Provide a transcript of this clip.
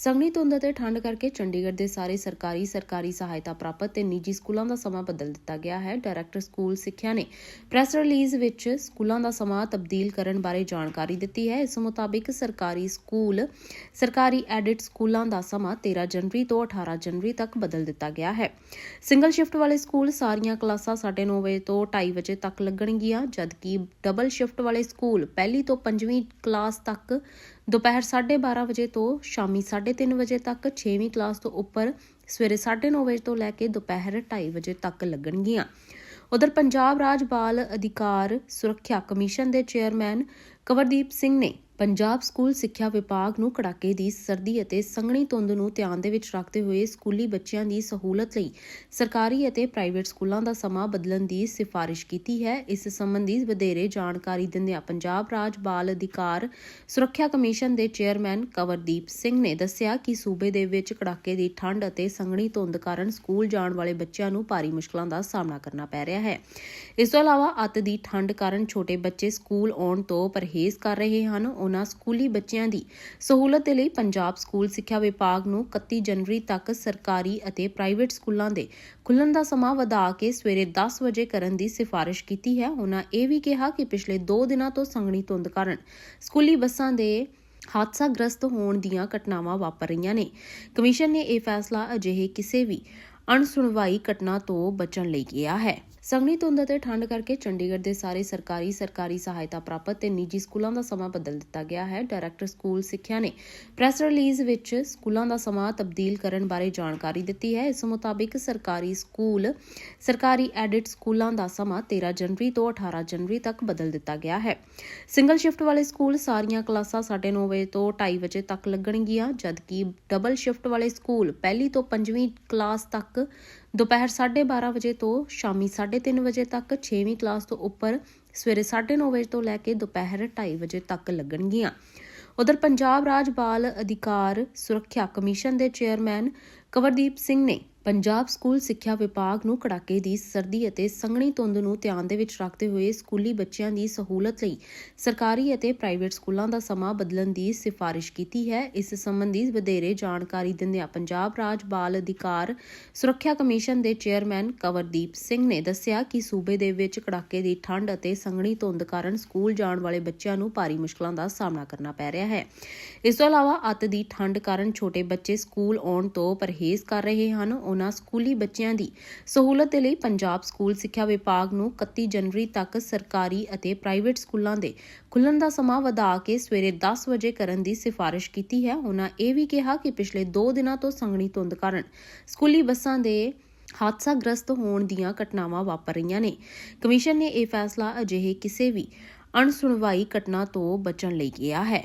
ਸੰਘਣੀ ਧੁੰਦ ਅਤੇ ਠੰਡ ਕਰਕੇ ਚੰਡੀਗੜ੍ਹ ਦੇ ਸਾਰੇ ਸਰਕਾਰੀ ਸਰਕਾਰੀ ਸਹਾਇਤਾ ਪ੍ਰਾਪਤ ਤੇ ਨਿੱਜੀ ਸਕੂਲਾਂ ਦਾ ਸਮਾਂ ਬਦਲ ਦਿੱਤਾ ਗਿਆ ਹੈ। ਡਾਇਰੈਕਟਰ ਸਕੂਲ ਸਿੱਖਿਆ ਨੇ ਪ੍ਰੈਸ ਰਿਲੀਜ਼ ਵਿੱਚ ਸਕੂਲਾਂ ਦਾ ਸਮਾਂ ਤਬਦੀਲ ਕਰਨ ਬਾਰੇ ਜਾਣਕਾਰੀ ਦਿੱਤੀ ਹੈ। ਇਸ ਮੁਤਾਬਿਕ ਸਰਕਾਰੀ ਸਕੂਲ, ਸਰਕਾਰੀ ਐਡਿਟ ਸਕੂਲਾਂ ਦਾ ਸਮਾਂ 13 ਜਨਵਰੀ ਤੋਂ 18 ਜਨਵਰੀ ਤੱਕ ਬਦਲ ਦਿੱਤਾ ਗਿਆ ਹੈ। ਸਿੰਗਲ ਸ਼ਿਫਟ ਵਾਲੇ ਸਕੂਲ ਸਾਰੀਆਂ ਕਲਾਸਾਂ 9:30 ਵਜੇ ਤੋਂ 2:30 ਵਜੇ ਤੱਕ ਲੱਗਣਗੀਆਂ, ਜਦਕਿ ਡਬਲ ਸ਼ਿਫਟ ਵਾਲੇ ਸਕੂਲ ਪਹਿਲੀ ਤੋਂ 5ਵੀਂ ਕਲਾਸ ਤੱਕ ਦੁਪਹਿਰ 12:30 ਵਜੇ ਤੋਂ ਸ਼ਾਮੀ 3:30 ਵਜੇ ਤੱਕ 6ਵੀਂ ਕਲਾਸ ਤੋਂ ਉੱਪਰ ਸਵੇਰੇ 9:30 ਵਜੇ ਤੋਂ ਲੈ ਕੇ ਦੁਪਹਿਰ 2:30 ਵਜੇ ਤੱਕ ਲੱਗਣਗੀਆਂ। ਉਧਰ ਪੰਜਾਬ ਰਾਜ ਬਾਲ ਅਧਿਕਾਰ ਸੁਰੱਖਿਆ ਕਮਿਸ਼ਨ ਦੇ ਚੇਅਰਮੈਨ ਕਵਰਦੀਪ ਸਿੰਘ ਨੇ ਪੰਜਾਬ ਸਕੂਲ ਸਿੱਖਿਆ ਵਿਭਾਗ ਨੂੰ ਕੜਾਕੇ ਦੀ ਸਰਦੀ ਅਤੇ ਸੰਘਣੀ ਧੁੰਦ ਨੂੰ ਧਿਆਨ ਦੇ ਵਿੱਚ ਰੱਖਦੇ ਹੋਏ ਸਕੂਲੀ ਬੱਚਿਆਂ ਦੀ ਸਹੂਲਤ ਲਈ ਸਰਕਾਰੀ ਅਤੇ ਪ੍ਰਾਈਵੇਟ ਸਕੂਲਾਂ ਦਾ ਸਮਾਂ ਬਦਲਣ ਦੀ ਸਿਫਾਰਿਸ਼ ਕੀਤੀ ਹੈ। ਇਸ ਸੰਬੰਧੀ ਵਧੇਰੇ ਜਾਣਕਾਰੀ ਦਿੰਦਿਆਂ ਪੰਜਾਬ ਰਾਜ ਬਾਲ ਅਧਿਕਾਰ ਸੁਰੱਖਿਆ ਕਮਿਸ਼ਨ ਦੇ ਚੇਅਰਮੈਨ ਕਵਰਦੀਪ ਸਿੰਘ ਨੇ ਦੱਸਿਆ ਕਿ ਸੂਬੇ ਦੇ ਵਿੱਚ ਕੜਾਕੇ ਦੀ ਠੰਡ ਅਤੇ ਸੰਘਣੀ ਧੁੰਦ ਕਾਰਨ ਸਕੂਲ ਜਾਣ ਵਾਲੇ ਬੱਚਿਆਂ ਨੂੰ ਭਾਰੀ ਮੁਸ਼ਕਲਾਂ ਦਾ ਸਾਹਮਣਾ ਕਰਨਾ ਪੈ ਰਿਹਾ ਹੈ। ਇਸ ਤੋਂ ਇਲਾਵਾ ਅੱਤ ਦੀ ਠੰਡ ਕਾਰਨ ਛੋਟੇ ਬੱਚੇ ਸਕੂਲ ਆਉਣ ਤੋਂ ਪਰਹੇਜ਼ ਕਰ ਰਹੇ ਹਨ। ਉਹਨਾਂ ਸਕੂਲੀ ਬੱਚਿਆਂ ਦੀ ਸਹੂਲਤ ਦੇ ਲਈ ਪੰਜਾਬ ਸਕੂਲ ਸਿੱਖਿਆ ਵਿਭਾਗ ਨੂੰ 31 ਜਨਵਰੀ ਤੱਕ ਸਰਕਾਰੀ ਅਤੇ ਪ੍ਰਾਈਵੇਟ ਸਕੂਲਾਂ ਦੇ ਖੁੱਲਣ ਦਾ ਸਮਾਂ ਵਧਾ ਕੇ ਸਵੇਰੇ 10 ਵਜੇ ਕਰਨ ਦੀ ਸਿਫਾਰਿਸ਼ ਕੀਤੀ ਹੈ। ਉਹਨਾਂ ਇਹ ਵੀ ਕਿਹਾ ਕਿ ਪਿਛਲੇ 2 ਦਿਨਾਂ ਤੋਂ ਸੰਘਣੀ ਧੁੰਦ ਕਾਰਨ ਸਕੂਲੀ ਬੱਸਾਂ ਦੇ ਹਾਦਸਾਗ੍ਰਸਤ ਹੋਣ ਦੀਆਂ ਘਟਨਾਵਾਂ ਵਾਪਰ ਰਹੀਆਂ ਨੇ। ਕਮਿਸ਼ਨ ਨੇ ਇਹ ਫੈਸਲਾ ਅਜਿਹੇ ਕਿਸੇ ਵੀ ਅਣਸੁਣਵਾਈ ਘਟਨਾ ਤੋਂ ਬਚਣ ਲਈ ਕੀਤਾ ਹੈ। ਸੰਘਣੀ ਧੁੰਦ ਅਤੇ ਠੰਡ ਕਰਕੇ ਚੰਡੀਗੜ੍ਹ ਦੇ ਸਾਰੇ ਸਰਕਾਰੀ ਸਰਕਾਰੀ ਸਹਾਇਤਾ ਪ੍ਰਾਪਤ ਤੇ ਨਿੱਜੀ ਸਕੂਲਾਂ ਦਾ ਸਮਾਂ ਬਦਲ ਦਿੱਤਾ ਗਿਆ ਹੈ। ਡਾਇਰੈਕਟਰ ਸਕੂਲ ਸਿੱਖਿਆ ਨੇ ਪ੍ਰੈਸ ਰਿਲੀਜ਼ ਵਿੱਚ ਸਕੂਲਾਂ ਦਾ ਸਮਾਂ ਤਬਦੀਲ ਕਰਨ ਬਾਰੇ ਜਾਣਕਾਰੀ ਦਿੱਤੀ ਹੈ। ਇਸ ਮੁਤਾਬਿਕ ਸਰਕਾਰੀ ਸਕੂਲ, ਸਰਕਾਰੀ ਐਡਿਟ ਸਕੂਲਾਂ ਦਾ ਸਮਾਂ 13 ਜਨਵਰੀ ਤੋਂ 18 ਜਨਵਰੀ ਤੱਕ ਬਦਲ ਦਿੱਤਾ ਗਿਆ ਹੈ। ਸਿੰਗਲ ਸ਼ਿਫਟ ਵਾਲੇ ਸਕੂਲ ਸਾਰੀਆਂ ਕਲਾਸਾਂ 9:30 ਵਜੇ ਤੋਂ 2:30 ਵਜੇ ਤੱਕ ਲੱਗਣਗੀਆਂ, ਜਦਕਿ ਡਬਲ ਸ਼ਿਫਟ ਵਾਲੇ ਸਕੂਲ ਪਹਿਲੀ ਤੋਂ 5ਵੀਂ ਕਲਾਸ ਤੱਕ ਦੁਪਹਿਰ 12:30 ਵਜੇ ਤੋਂ ਸ਼ਾਮੀ 3:30 ਵਜੇ ਤੱਕ 6ਵੀਂ ਕਲਾਸ ਤੋਂ ਉੱਪਰ ਸਵੇਰੇ 9:30 ਵਜੇ ਤੋਂ ਲੈ ਕੇ ਦੁਪਹਿਰ 2:30 ਵਜੇ ਤੱਕ ਲੱਗਣਗੀਆਂ। ਉਧਰ ਪੰਜਾਬ ਰਾਜ ਬਾਲ ਅਧਿਕਾਰ ਸੁਰੱਖਿਆ ਕਮਿਸ਼ਨ ਦੇ ਚੇਅਰਮੈਨ ਕਵਰਦੀਪ ਸਿੰਘ ਨੇ ਪੰਜਾਬ ਸਕੂਲ ਸਿੱਖਿਆ ਵਿਭਾਗ ਨੂੰ ਕੜਾਕੇ ਦੀ ਸਰਦੀ ਅਤੇ ਸੰਘਣੀ ਧੁੰਦ ਨੂੰ ਧਿਆਨ ਦੇ ਵਿੱਚ ਰੱਖਦੇ ਹੋਏ ਸਕੂਲੀ ਬੱਚਿਆਂ ਦੀ ਸਹੂਲਤ ਲਈ ਸਰਕਾਰੀ ਅਤੇ ਪ੍ਰਾਈਵੇਟ ਸਕੂਲਾਂ ਦਾ ਸਮਾਂ ਬਦਲਣ ਦੀ ਸਿਫਾਰਿਸ਼ ਕੀਤੀ ਹੈ। ਇਸ ਸੰਬੰਧੀ ਵਧੇਰੇ ਜਾਣਕਾਰੀ ਦਿੰਦਿਆਂ ਪੰਜਾਬ ਰਾਜ ਬਾਲ ਅਧਿਕਾਰ ਸੁਰੱਖਿਆ ਕਮਿਸ਼ਨ ਦੇ ਚੇਅਰਮੈਨ ਕਵਰਦੀਪ ਸਿੰਘ ਨੇ ਦੱਸਿਆ ਕਿ ਸੂਬੇ ਦੇ ਵਿੱਚ ਕੜਾਕੇ ਦੀ ਠੰਡ ਅਤੇ ਸੰਘਣੀ ਧੁੰਦ ਕਾਰਨ ਸਕੂਲ ਜਾਣ ਵਾਲੇ ਬੱਚਿਆਂ ਨੂੰ ਭਾਰੀ ਮੁਸ਼ਕਲਾਂ ਦਾ ਸਾਹਮਣਾ ਕਰਨਾ ਪੈ ਰਿਹਾ ਹੈ। ਇਸ ਤੋਂ ਇਲਾਵਾ ਅੱਤ ਦੀ ਠੰਡ ਕਾਰਨ ਛੋਟੇ ਬੱਚੇ ਸਕੂਲ ਆਉਣ ਤੋਂ ਪਰਹੇਜ਼ ਕਰ ਰਹੇ ਹਨ। ਉਹਨਾਂ ਸਕੂਲੀ ਬੱਚਿਆਂ ਦੀ ਸਹੂਲਤ ਦੇ ਲਈ ਪੰਜਾਬ ਸਕੂਲ ਸਿੱਖਿਆ ਵਿਭਾਗ ਨੂੰ 31 ਜਨਵਰੀ ਤੱਕ ਸਰਕਾਰੀ ਅਤੇ ਪ੍ਰਾਈਵੇਟ ਸਕੂਲਾਂ ਦੇ ਖੁੱਲਣ ਦਾ ਸਮਾਂ ਵਧਾ ਕੇ ਸਵੇਰੇ 10 ਵਜੇ ਕਰਨ ਦੀ ਸਿਫਾਰਿਸ਼ ਕੀਤੀ ਹੈ। ਉਹਨਾਂ ਇਹ ਵੀ ਕਿਹਾ ਕਿ ਪਿਛਲੇ 2 ਦਿਨਾਂ ਤੋਂ ਸੰਘਣੀ ਧੁੰਦ ਕਾਰਨ ਸਕੂਲੀ ਬੱਸਾਂ ਦੇ ਹਾਦਸਾਗ੍ਰਸਤ ਹੋਣ ਦੀਆਂ ਘਟਨਾਵਾਂ ਵਾਪਰ ਰਹੀਆਂ ਨੇ। ਕਮਿਸ਼ਨ ਨੇ ਇਹ ਫੈਸਲਾ ਅਜਿਹੇ ਕਿਸੇ ਵੀ ਅਣਸੁਣਵਾਈ ਘਟਨਾ ਤੋਂ ਬਚਣ ਲਈ ਕੀਤਾ ਹੈ।